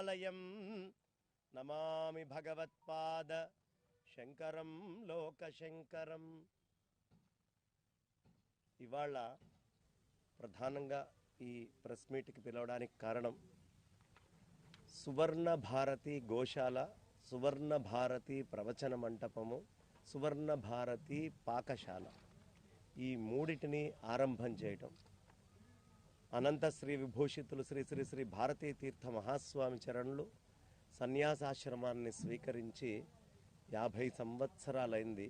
ఆలయం. నమామి భగవత్పాద శంకరం లోకశంకరం. ఇవాళ ప్రధానంగా ఈ ప్రెస్ మీట్కి పిలవడానికి కారణం సువర్ణ భారతి గోశాల సువర్ణ భారతి ప్రవచన మంటపము సువర్ణ భారతి పాకశాల. ఈ మూడిటిని ఆరంభం చేయటం. అనంత శ్రీ విభూషితులు శ్రీ శ్రీ శ్రీ భారతీ తీర్థ మహాస్వామి చరణులు సన్యాసాశ్రమాన్ని స్వీకరించి యాభై సంవత్సరాలైంది.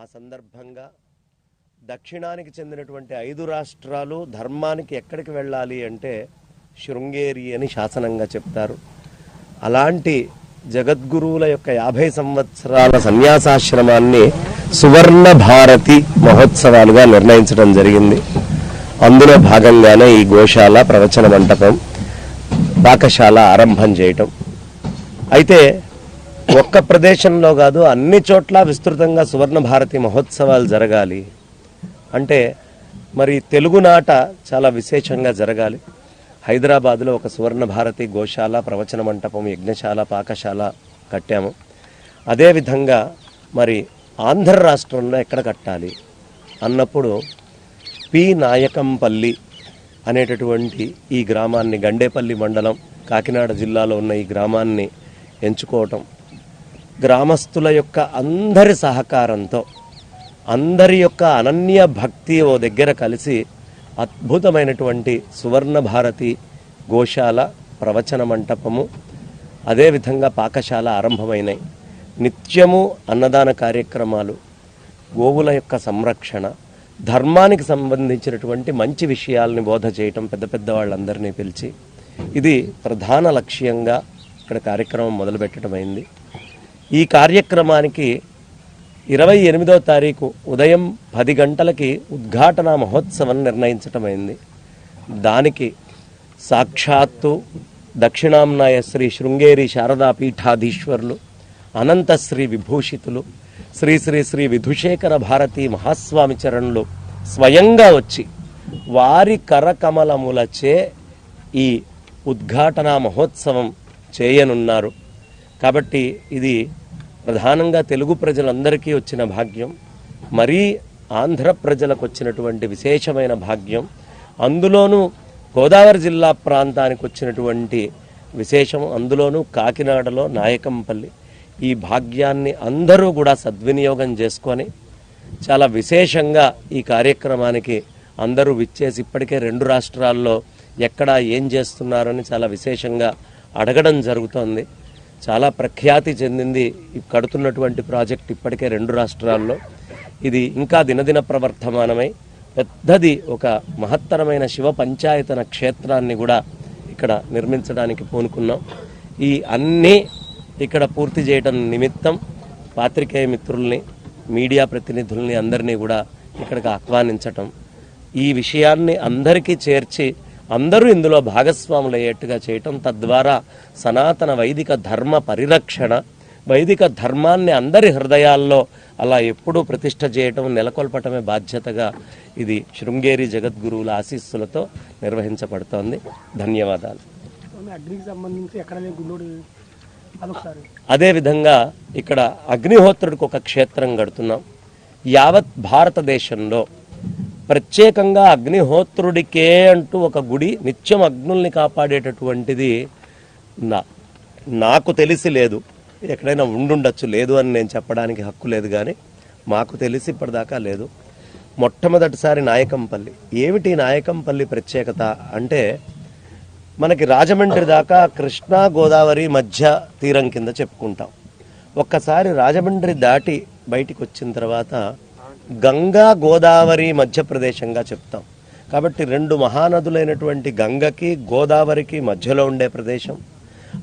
ఆ సందర్భంగా దక్షిణానికి చెందినటువంటి ఐదు రాష్ట్రాలు ధర్మానికి ఎక్కడికి వెళ్ళాలి అంటే శృంగేరి అని శాసనంగా చెప్తారు. అలాంటి జగద్గురువుల యొక్క యాభై సంవత్సరాల సన్యాసాశ్రమాన్ని సువర్ణ భారతి మహోత్సవాలుగా నిర్ణయించడం జరిగింది. అందులో భాగంగానే ఈ గోశాల ప్రవచన మంటపం పాకశాల ఆరంభం చేయటం. అయితే ఒక్క ప్రదేశంలో కాదు అన్ని చోట్ల విస్తృతంగా సువర్ణ భారతి మహోత్సవాలు జరగాలి. అంటే మరి తెలుగునాట చాలా విశేషంగా జరగాలి. హైదరాబాద్లో ఒక సువర్ణ భారతి గోశాల ప్రవచన మంటపం యజ్ఞశాల పాకశాల కట్టాము. అదేవిధంగా మరి ఆంధ్ర రాష్ట్రంలో ఎక్కడ కట్టాలి? అన్నప్పుడు పి నాయకంపల్లి అనేటటువంటి ఈ గ్రామాన్ని గండేపల్లి మండలం కాకినాడ జిల్లాలో ఉన్న ఈ గ్రామాన్ని ఎంచుకోవటం. గ్రామస్తుల యొక్క అందరి సహకారంతో అందరి యొక్క అనన్య భక్తి ఓ దగ్గర కలిసి అద్భుతమైనటువంటి సువర్ణ భారతి గోశాల ప్రవచన మంటపము అదేవిధంగా పాకశాల ఆరంభమైనాయి. నిత్యము అన్నదాన కార్యక్రమాలు గోవుల యొక్క సంరక్షణ ధర్మానికి సంబంధించినటువంటి మంచి విషయాల్ని బోధ చేయటం పెద్ద పెద్ద వాళ్ళందరినీ పిలిచి ఇది ప్రధాన లక్ష్యంగా ఇక్కడ కార్యక్రమం మొదలుపెట్టడం అయింది ఈ కార్యక్రమానికి ఇరవై ఎనిమిదో తారీఖు ఉదయం పది గంటలకి ఉద్ఘాటన మహోత్సవం నిర్ణయించటమైంది. దానికి సాక్షాత్తు దక్షిణాంనాయ శ్రీ శృంగేరి శారదా పీఠాధీశ్వరులు అనంత శ్రీ విభూషితులు శ్రీ శ్రీ శ్రీ విధుశేఖర భారతి మహాస్వామి చరణులు స్వయంగా వచ్చి వారి కరకమలములచే ఈ ఉద్ఘాటన మహోత్సవం చేయనున్నారు. కాబట్టి ఇది ప్రధానంగా తెలుగు ప్రజలందరికీ వచ్చిన భాగ్యం. మరీ ఆంధ్ర ప్రజలకు వచ్చినటువంటి విశేషమైన భాగ్యం. అందులోనూ గోదావరి జిల్లా ప్రాంతానికి వచ్చినటువంటి విశేషం అందులోనూ కాకినాడలో నాయకంపల్లి. ఈ భాగ్యాన్ని అందరూ కూడా సద్వినియోగం చేసుకొని చాలా విశేషంగా ఈ కార్యక్రమానికి అందరూ విచ్చేసి ఇప్పటికే రెండు రాష్ట్రాల్లో ఎక్కడ ఏం చేస్తున్నారని చాలా విశేషంగా అడగడం జరుగుతోంది. చాలా ప్రఖ్యాతి చెందింది కడుతున్నటువంటి ప్రాజెక్ట్ ఇప్పటికే రెండు రాష్ట్రాల్లో. ఇది ఇంకా దినదిన ప్రవర్తమానమై పెద్దది ఒక మహత్తరమైన శివ పంచాయతన క్షేత్రాన్ని కూడా ఇక్కడ నిర్మించడానికి పూనుకున్నాం. ఈ అన్నీ ఇక్కడ పూర్తి చేయడం నిమిత్తం పాత్రికేయ మిత్రుల్ని మీడియా ప్రతినిధుల్ని అందరినీ కూడా ఇక్కడికి ఆహ్వానించటం. ఈ విషయాన్ని అందరికీ చేర్చి అందరూ ఇందులో భాగస్వాములు అయ్యేట్టుగా చేయటం తద్వారా సనాతన వైదిక ధర్మ పరిరక్షణ వైదిక ధర్మాన్ని అందరి హృదయాల్లో అలా ఎప్పుడూ ప్రతిష్ట చేయటం నెలకొల్పటమే బాధ్యతగా ఇది శృంగేరి జగద్గురువుల ఆశీస్సులతో నిర్వహించబడుతోంది. ధన్యవాదాలు. అగ్నికి సంబంధించి ఎక్కడ లేని గుండోడు అదేవిధంగా ఇక్కడ అగ్నిహోత్రుడికి ఒక క్షేత్రం కడుతున్నాం. యావత్ భారతదేశంలో ప్రత్యేకంగా అగ్నిహోత్రుడికే అంటూ ఒక గుడి నిత్యం అగ్నుల్ని కాపాడేటటువంటిది నా నాకు తెలిసి లేదు. ఎక్కడైనా ఉండుండొచ్చు లేదు అని నేను చెప్పడానికి హక్కు లేదు కానీ మాకు తెలిసి ఇప్పటిదాకా లేదు. మొట్టమొదటిసారి నాయకంపల్లి. ఏమిటి నాయకంపల్లి ప్రత్యేకత అంటే మనకి రాజమండ్రి దాకా కృష్ణా గోదావరి మధ్య తీరం కింద చెప్పుకుంటాం. ఒక్కసారి రాజమండ్రి దాటి బయటికి వచ్చిన తర్వాత గంగా గోదావరి మధ్య ప్రదేశంగా చెప్తాం. కాబట్టి రెండు మహానదులైనటువంటి గంగకి గోదావరికి మధ్యలో ఉండే ప్రదేశం.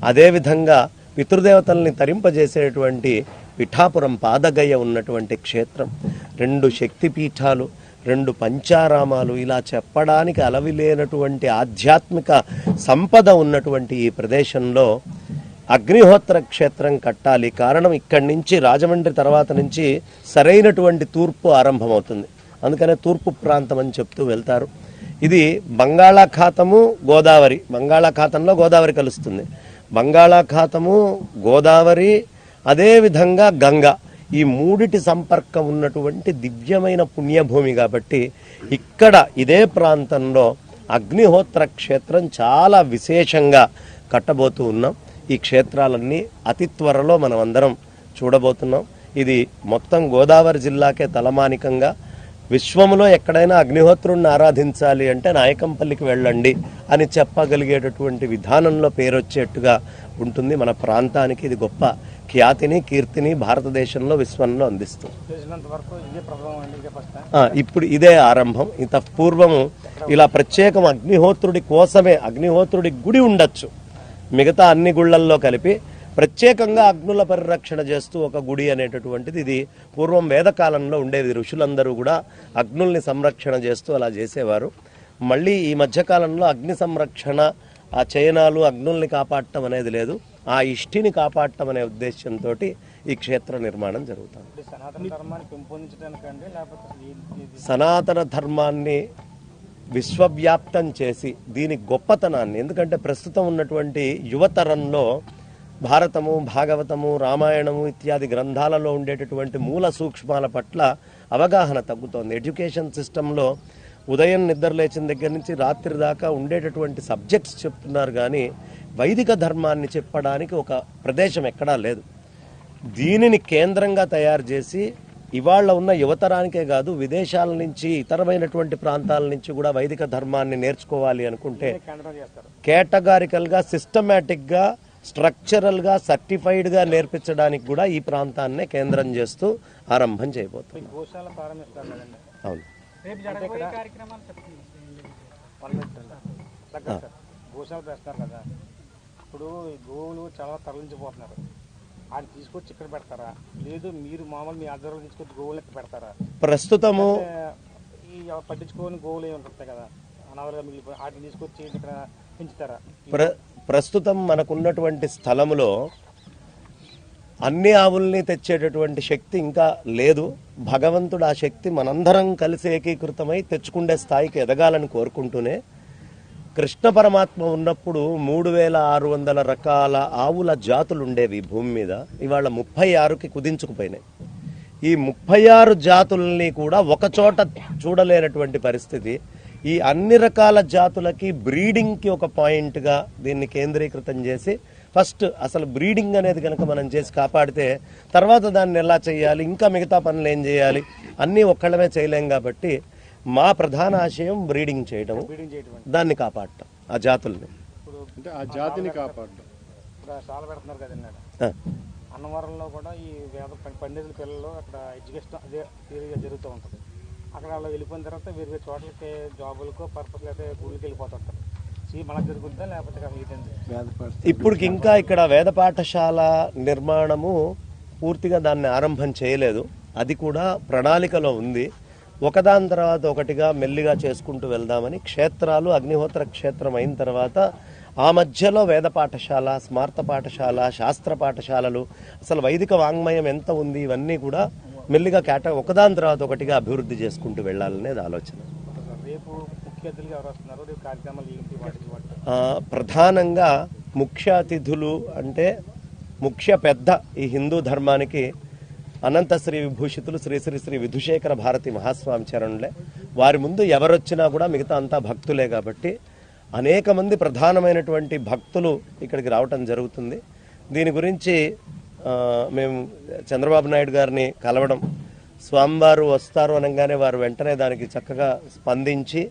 అదేవిధంగా పితృదేవతల్ని తరింపజేసేటువంటి పిఠాపురం పాదగయ్య ఉన్నటువంటి క్షేత్రం. రెండు శక్తిపీఠాలు రెండు పంచారామాలు ఇలా చెప్పడానికి అలవిలేనటువంటి ఆధ్యాత్మిక సంపద ఉన్నటువంటి ఈ ప్రదేశంలో అగ్నిహోత్ర క్షేత్రం కట్టాలి. కారణం ఇక్కడి నుంచి రాజమండ్రి తర్వాత నుంచి సరైనటువంటి తూర్పు ఆరంభమవుతుంది. అందుకనే తూర్పు ప్రాంతం అని చెప్తూ వెళ్తారు. ఇది బంగాళాఖాతము గోదావరి. బంగాళాఖాతంలో గోదావరి కలుస్తుంది. బంగాళాఖాతము గోదావరి అదేవిధంగా గంగా. ఈ మూడిటి సంపర్కం ఉన్నటువంటి దివ్యమైన పుణ్యభూమి కాబట్టి ఇక్కడ ఇదే ప్రాంతంలో అగ్నిహోత్ర క్షేత్రం చాలా విశేషంగా కట్టబోతూ ఉన్నాం. ఈ క్షేత్రాలన్నీ అతి త్వరలో మనం అందరం చూడబోతున్నాం. ఇది మొత్తం గోదావరి జిల్లాకే తలమానికంగా విశ్వములో ఎక్కడైనా అగ్నిహోత్రుణ్ణి ఆరాధించాలి అంటే నాయకంపల్లికి వెళ్ళండి అని చెప్పగలిగేటటువంటి విధానంలో పేరొచ్చేట్టుగా ఉంటుంది మన ప్రాంతానికి. ఇది గొప్ప ఖ్యాతిని కీర్తిని భారతదేశంలో విశ్వంలో అందిస్తుంది. ఇప్పుడు ఇదే ఆరంభం. ఇంత పూర్వము ఇలా ప్రత్యేకం అగ్నిహోత్రుడి కోసమే అగ్నిహోత్రుడి గుడి ఉండొచ్చు. మిగతా అన్ని గుళ్ళల్లో కలిపి ప్రత్యేకంగా అగ్నుల పరిరక్షణ చేస్తూ ఒక గుడి అనేటటువంటిది ఇది పూర్వం వేదకాలంలో ఉండేది. ఋషులందరూ కూడా అగ్నుల్ని సంరక్షణ చేస్తూ అలా చేసేవారు. మళ్ళీ ఈ మధ్యకాలంలో అగ్ని సంరక్షణ ఆ చయనాలు అగ్నుల్ని కాపాడటం అనేది లేదు. ఆ ఇష్టిని కాపాడటం అనే ఉద్దేశంతో ఈ క్షేత్ర నిర్మాణం జరుగుతుంది. సనాతన ధర్మాన్ని విశ్వవ్యాప్తం చేసి దీని గొప్పతనాన్ని ఎందుకంటే ప్రస్తుతం ఉన్నటువంటి యువతరంలో భారతము భాగవతము రామాయణము ఇత్యాది గ్రంథాలలో ఉండేటటువంటి మూల సూక్ష్మాల పట్ల అవగాహన తగ్గుతోంది. ఎడ్యుకేషన్ సిస్టంలో ఉదయం నిద్ర లేచిన దగ్గర నుంచి రాత్రి దాకా ఉండేటటువంటి సబ్జెక్ట్స్ చెప్తున్నారు కానీ వైదిక ధర్మాన్ని చెప్పడానికి ఒక ప్రదేశం ఎక్కడా లేదు. దీనిని కేంద్రంగా తయారు చేసి ఇవాళ ఉన్న యువతరానికే కాదు విదేశాల నుంచి ఇతరమైనటువంటి ప్రాంతాల నుంచి కూడా వైదిక ధర్మాన్ని నేర్చుకోవాలి అనుకుంటే కేంద్రం చేస్తారు. కేటగారికల్గా సిస్టమేటిక్గా స్ట్రక్చరల్గా సర్టిఫైడ్గా నేర్పించడానికి కూడా ఈ ప్రాంతాన్నే కేంద్రం చేస్తూ ఆరంభం చేయబోతుంది. గోశాల ప్రారంభిస్తారు కదండి. అవును. గోశాల వేస్తారు కదా. ఇప్పుడు ఈ గోవులు చాలా తరలించిపోతున్నారు. ఆయన తీసుకొచ్చి ఇక్కడ పెడతారా? లేదు మీరు మామూలు మీ ఆధ్వర్యంలో తీసుకొచ్చి గోవులు ఇక్కడ పెడతారా? ప్రస్తుతము ఈ పట్టించుకోని గోవులు ఏమి ఉంటాయి కదా? అనాథలుగా మిగిలిపోయి వాటిని తీసుకొచ్చి ఇక్కడ ప్ర ప్రస్తుతం మనకున్నటువంటి స్థలములో అన్ని ఆవుల్ని తెచ్చేటటువంటి శక్తి ఇంకా లేదు. భగవంతుడు ఆ శక్తి మనందరం కలిసి ఏకీకృతమై తెచ్చుకుండే స్థాయికి ఎదగాలని కోరుకుంటూనే కృష్ణ పరమాత్మ ఉన్నప్పుడు మూడు వేల ఆరు వందల రకాల ఆవుల జాతులు ఉండేవి భూమి మీద. ఇవాళ ముప్పై ఆరుకి కుదించుకుపోయినాయి. ఈ ముప్పై ఆరు జాతుల్ని కూడా ఒకచోట చూడలేనటువంటి పరిస్థితి. ఈ అన్ని రకాల జాతులకి బ్రీడింగ్కి ఒక పాయింట్గా దీన్ని కేంద్రీకృతం చేసి ఫస్ట్ అసలు బ్రీడింగ్ అనేది కనుక మనం చేసి కాపాడితే తర్వాత దాన్ని ఎలా చేయాలి ఇంకా మిగతా పనులు ఏం చేయాలి అన్నీ ఒక్కళ్ళమే చేయలేం కాబట్టి మా ప్రధాన ఆశయం బ్రీడింగ్ చేయడం దాన్ని కాపాడటం ఆ జాతుల్ని అంటే ఆ జాతిని. ఆ. అన్నవరంలో కూడా ఈ వేద పండితుల పిల్లలు అక్కడ ఎడ్యుకేషన్ అదే తీరుగా జరుగుతూ ఉంటుంది అక్కడ వాళ్ళు వెళ్ళిపోయిన తర్వాత వేరు వేరు చోట్లకి జాబులకు పర్పస్ అయితే గుళ్ళకి వెళ్ళిపోతుంటారు లేకపోతే ఇప్పటికి ఇంకా ఇక్కడ వేద పాఠశాల నిర్మాణము పూర్తిగా దాన్ని ఆరంభం చేయలేదు. అది కూడా ప్రణాళికలో ఉంది. ఒకదాని తర్వాత ఒకటిగా మెల్లిగా చేసుకుంటూ వెళ్దామని క్షేత్రాలు అగ్నిహోత్ర క్షేత్రం అయిన తర్వాత ఆ మధ్యలో వేద పాఠశాల స్మార్త పాఠశాల శాస్త్ర పాఠశాలలు అసలు వైదిక వాంగ్మయం ఎంత ఉంది ఇవన్నీ కూడా మెల్లిగా కేట ఒకదాని తర్వాత ఒకటిగా అభివృద్ధి చేసుకుంటూ వెళ్ళాలనేది ఆలోచన. ప్రధానంగా ముఖ్య అతిథులు అంటే ముఖ్య పెద్ద ఈ హిందూ ధర్మానికి అనంత శ్రీ విభూషితులు శ్రీ శ్రీ శ్రీ విధుశేఖర భారతి మహాస్వామి చరణులే. వారి ముందు ఎవరొచ్చినా కూడా మిగతా అంతా భక్తులే కాబట్టి అనేక మంది ప్రధానమైనటువంటి భక్తులు ఇక్కడికి రావటం జరుగుతుంది. దీని గురించి మేము చంద్రబాబు నాయుడు గారిని కలవడం స్వామివారు వస్తారు అనగానే వారు వెంటనే దానికి చక్కగా స్పందించి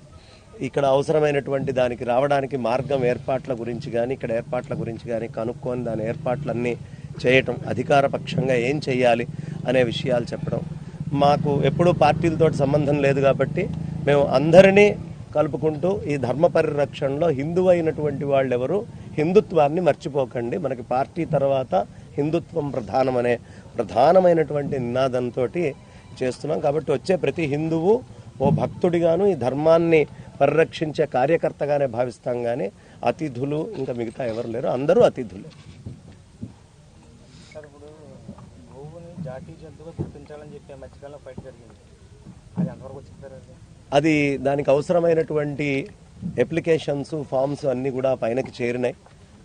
ఇక్కడ అవసరమైనటువంటి దానికి రావడానికి మార్గం ఏర్పాట్ల గురించి కానీ ఇక్కడ ఏర్పాట్ల గురించి కానీ కనుక్కొని దాని ఏర్పాట్లన్నీ చేయటం అధికార పక్షంగా ఏం చేయాలి అనే విషయాలు చెప్పడం. మాకు ఎప్పుడూ పార్టీలతో సంబంధం లేదు కాబట్టి మేము అందరినీ కలుపుకుంటూ ఈ ధర్మ పరిరక్షణలో హిందువు అయినటువంటి వాళ్ళు ఎవరు హిందుత్వాన్ని మర్చిపోకండి. మనకి పార్టీ తర్వాత హిందుత్వం ప్రధానమనే ప్రధానమైనటువంటి నినాదంతో చేస్తున్నాం. కాబట్టి వచ్చే ప్రతి హిందువు ఓ భక్తుడిగాను ఈ ధర్మాన్ని పరిరక్షించే కార్యకర్తగానే భావిస్తాం కానీ అతిథులు ఇంకా మిగతా ఎవరు లేరు. అందరూ అతిథులే. అది దానికి అవసరమైనటువంటి అప్లికేషన్స్ ఫామ్స్ అన్నీ కూడా పైనకి చేరినాయి.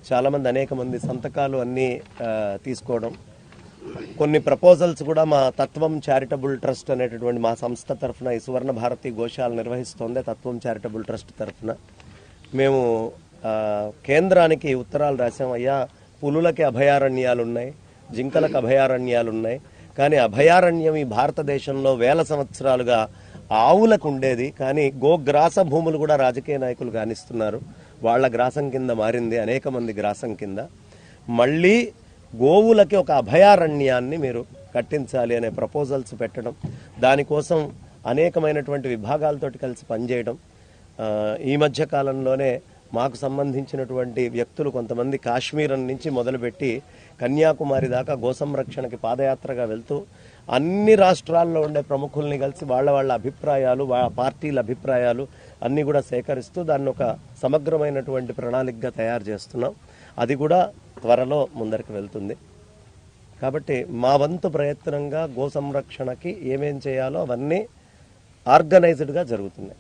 చాలామంది అనేక మంది సంతకాలు అన్నీ తీసుకోవడం. కొన్ని ప్రపోజల్స్ కూడా మా తత్వం చారిటబుల్ ట్రస్ట్ అనేటటువంటి మా సంస్థ తరఫున ఈ సువర్ణ భారతి గోశాల నిర్వహిస్తోంది తత్వం చారిటబుల్ ట్రస్ట్ తరఫున. మేము కేంద్రానికి ఉత్తరాలు రాసాం అయ్యా పులులకి అభయారణ్యాలు ఉన్నాయి జింకలకు అభయారణ్యాలు ఉన్నాయి. కానీ అభయారణ్యం ఈ భారతదేశంలో వేల సంవత్సరాలుగా ఆవులకు ఉండేది. కానీ గోగ్రాస భూములు కూడా రాజకీయ నాయకులు గానిస్తున్నారు. వాళ్ళ గ్రాసం కింద మారింది అనేక మంది గ్రాసం కింద. మళ్ళీ గోవులకి ఒక అభయారణ్యాన్ని మీరు కట్టించాలి అనే ప్రపోజల్స్ పెట్టడం దానికోసం అనేకమైనటువంటి విభాగాలతోటి కలిసి పనిచేయడం. ఈ మధ్య కాలంలోనే మాకు సంబంధించినటువంటి వ్యక్తులు కొంతమంది కాశ్మీర్ నుంచి మొదలుపెట్టి కన్యాకుమారి దాకా గోసంరక్షణకి పాదయాత్రగా వెళ్తూ అన్ని రాష్ట్రాల్లో ఉండే ప్రముఖుల్ని కలిసి వాళ్ళ వాళ్ళ అభిప్రాయాలు వాళ్ళ పార్టీల అభిప్రాయాలు అన్నీ కూడా సేకరిస్తూ దాన్ని ఒక సమగ్రమైనటువంటి ప్రణాళికగా తయారు చేస్తున్నాం. అది కూడా త్వరలో ముందరికి వెళ్తుంది. కాబట్టి మా వంతు ప్రయత్నంగా గో సంరక్షణకి ఏమేం చేయాలో అవన్నీ ఆర్గనైజ్డ్గా జరుగుతున్నాయి.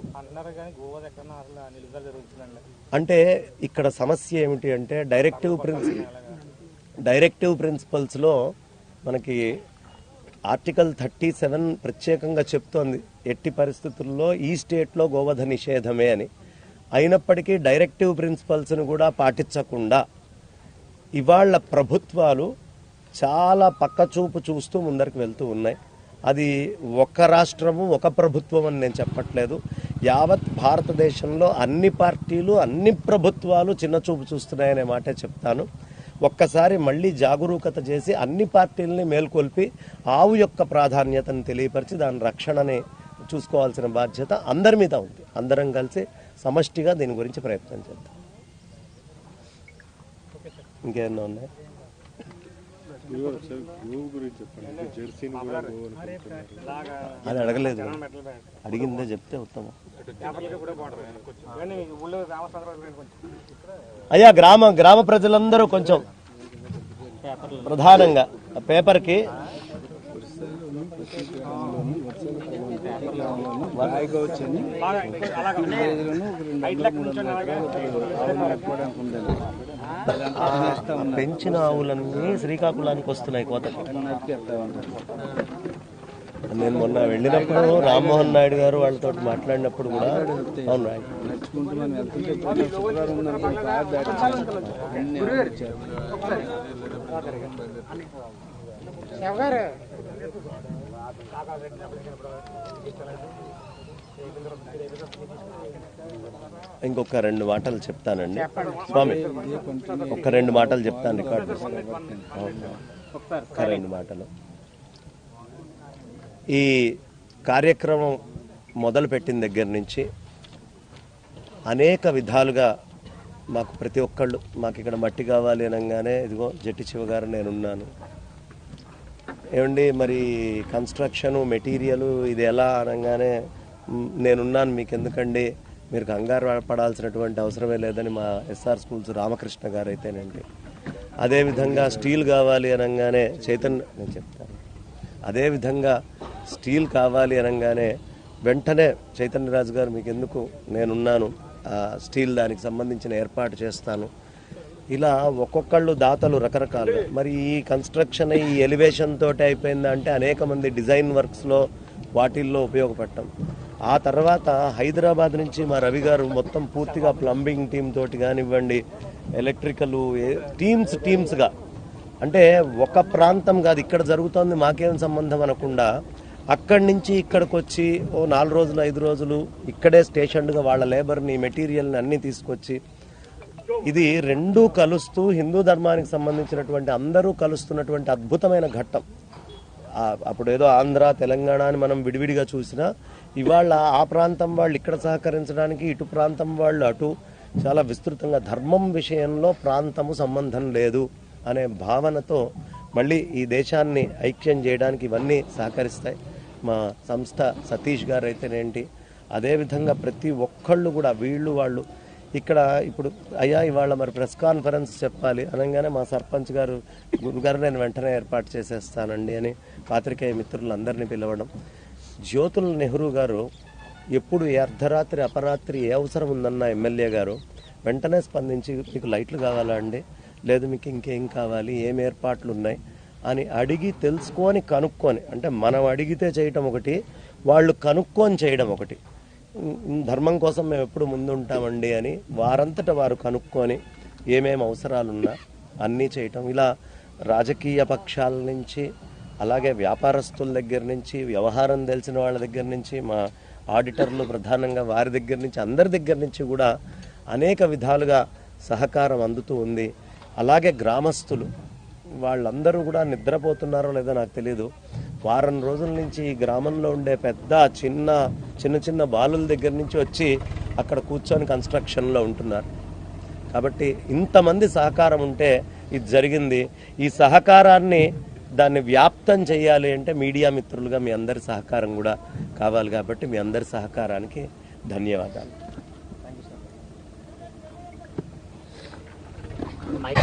అంటే ఇక్కడ సమస్య ఏమిటి అంటే డైరెక్టివ్ ప్రిన్సిపల్ డైరెక్టివ్ ప్రిన్సిపల్స్లో మనకి ఆర్టికల్ థర్టీ సెవెన్ ప్రత్యేకంగా చెప్తోంది. ఎట్టి పరిస్థితుల్లో ఈ స్టేట్లో గోవధ నిషేధమే అని. అయినప్పటికీ డైరెక్టివ్ ప్రిన్సిపల్స్ను కూడా పాటించకుండా ఇవాళ ప్రభుత్వాలు చాలా పక్కచూపు చూస్తూ ముందరికి వెళ్తూ ఉన్నాయి. అది ఒక రాష్ట్రము ఒక ప్రభుత్వం అని నేను చెప్పట్లేదు. యావత్ భారతదేశంలో అన్ని పార్టీలు అన్ని ప్రభుత్వాలు చిన్న చూపు చూస్తున్నాయనే మాటే చెప్తాను. ఒక్కసారి మళ్ళీ జాగరూకత చేసి అన్ని పార్టీలని మేల్కొల్పి ఆవు యొక్క ప్రాధాన్యతను తెలియపరిచి దాని రక్షణని చూసుకోవాల్సిన బాధ్యత అందరి మీద ఉంది. అందరం కలిసి సమష్టిగా దీని గురించి ప్రయత్నం చేద్దాం. ఇంకేమన్నా ఉన్నాయి? అది అడగలేదు. అడిగిందే చెప్తే ఉత్తమం. అయ్యా గ్రామ గ్రామ ప్రజలందరూ కొంచెం ప్రధానంగా ఆ పేపర్కి బాగా ఆ పెంచిన ఆవులన్నీ శ్రీకాకుళానికి వస్తున్నాయి కోతకి. నేను మొన్న వెళ్ళినప్పుడు రామ్మోహన్ నాయుడు గారు వాళ్ళతో మాట్లాడినప్పుడు కూడా అవును రాయ్ ఇంకొక రెండు మాటలు చెప్తానండి. స్వామి ఒక్క రెండు మాటలు చెప్తాను రికార్డ్. ఒక ఒక్క రెండు మాటలు. ఈ కార్యక్రమం మొదలుపెట్టిన దగ్గర నుంచి అనేక విధాలుగా మాకు ప్రతి ఒక్కళ్ళు మాకు ఇక్కడ మట్టి కావాలి అనగానే ఇదిగో జట్టి శివ గారు నేనున్నాను. ఏమండి మరి కన్స్ట్రక్షన్ మెటీరియల్ ఇది ఎలా అనగానే నేనున్నాను మీకు ఎందుకండి మీరు కంగారు పడాల్సినటువంటి అవసరమే లేదని మా ఎస్ఆర్ స్కూల్స్ రామకృష్ణ గారు అయితేనండి అదేవిధంగా స్టీల్ కావాలి అనగానే చైతన్య నేను చెప్తాను. అదేవిధంగా స్టీల్ కావాలి అనగానే వెంటనే చైతన్యరాజు గారు మీకు ఎందుకు నేనున్నాను స్టీల్ దానికి సంబంధించిన ఏర్పాటు చేస్తాను. ఇలా ఒక్కొక్కళ్ళు దాతలు రకరకాలు మరి ఈ కన్స్ట్రక్షన్ ఈ ఎలివేషన్ తోటి అయిపోయిందా అంటే అనేక మంది డిజైన్ వర్క్స్లో వాటిల్లో ఉపయోగపడటం. ఆ తర్వాత హైదరాబాద్ నుంచి మా రవి గారు మొత్తం పూర్తిగా ప్లంబింగ్ టీమ్ తోటి కానివ్వండి ఎలక్ట్రికల్ టీమ్స్ టీమ్స్గా అంటే ఒక ప్రాంతం కాదు ఇక్కడ జరుగుతోంది మాకేం సంబంధం అనకుండా అక్కడి నుంచి ఇక్కడికి వచ్చి ఓ నాలుగు రోజులు ఐదు రోజులు ఇక్కడే స్టేషన్గా వాళ్ళ లేబర్ని మెటీరియల్ని అన్నీ తీసుకొచ్చి ఇది రెండూ కలుస్తూ హిందూ ధర్మానికి సంబంధించినటువంటి అందరూ కలుస్తున్నటువంటి అద్భుతమైన ఘట్టం. అప్పుడు ఏదో ఆంధ్ర తెలంగాణ అని మనం విడివిడిగా చూసినా ఇవాళ ఆ ప్రాంతం వాళ్ళు ఇక్కడ సహకరించడానికి ఇటు ప్రాంతం వాళ్ళు అటు చాలా విస్తృతంగా ధర్మం విషయంలో ప్రాంతము సంబంధం లేదు అనే భావనతో మళ్ళీ ఈ దేశాన్ని ఐక్యం చేయడానికి ఇవన్నీ సహకరిస్తాయి. మా సంస్థ సతీష్ గారు అయితేనేంటి అదేవిధంగా ప్రతి ఒక్కళ్ళు కూడా వీళ్ళు వాళ్ళు ఇక్కడ ఇప్పుడు అయ్యా ఇవాళ మరి ప్రెస్ కాన్ఫరెన్స్ చెప్పాలి అనగానే మా సర్పంచ్ గారు గురుగారు నేను వెంటనే ఏర్పాటు చేసేస్తానండి అని పాత్రికేయ మిత్రులందరినీ పిలవడం. జ్యోతుల నెహ్రూ గారు ఎప్పుడు అర్ధరాత్రి అపరాత్రి ఏ అవసరం ఉందన్న ఎమ్మెల్యే గారు వెంటనే స్పందించి మీకు లైట్లు కావాలా అండి? లేదు మీకు ఇంకేం కావాలి? ఏం ఏర్పాట్లు ఉన్నాయి? అని అడిగి తెలుసుకొని కనుక్కొని అంటే మనం అడిగితే చేయటం ఒకటి వాళ్ళు కనుక్కొని చేయడం ఒకటి. ధర్మం కోసం మేము ఎప్పుడు ముందుంటామండి? అని వారంతట వారు కనుక్కొని ఏమేమి అవసరాలున్నా అన్నీ చేయటం. ఇలా రాజకీయ పక్షాల నుంచి అలాగే వ్యాపారస్తుల దగ్గర నుంచి వ్యవహారం తెలిసిన వాళ్ళ దగ్గర నుంచి మా ఆడిటర్లు ప్రధానంగా వారి దగ్గర నుంచి అందరి దగ్గర నుంచి కూడా అనేక విధాలుగా సహకారం అందుతూ ఉంది. అలాగే గ్రామస్తులు వాళ్ళందరూ కూడా నిద్రపోతున్నారో లేదో నాకు తెలియదు వారం రోజుల నుంచి ఈ గ్రామంలో ఉండే పెద్ద చిన్న చిన్న చిన్న బాలుల దగ్గర నుంచి వచ్చి అక్కడ కూర్చొని కన్స్ట్రక్షన్లో ఉంటున్నారు. కాబట్టి ఇంతమంది సహకారం ఉంటే ఇది జరిగింది. ఈ సహకారాన్ని దాన్ని వ్యాప్తం చేయాలి అంటే మీడియా మిత్రులుగా మీ అందరి సహకారం కూడా కావాలి కాబట్టి మీ అందరి సహకారానికి ధన్యవాదాలు. మైక్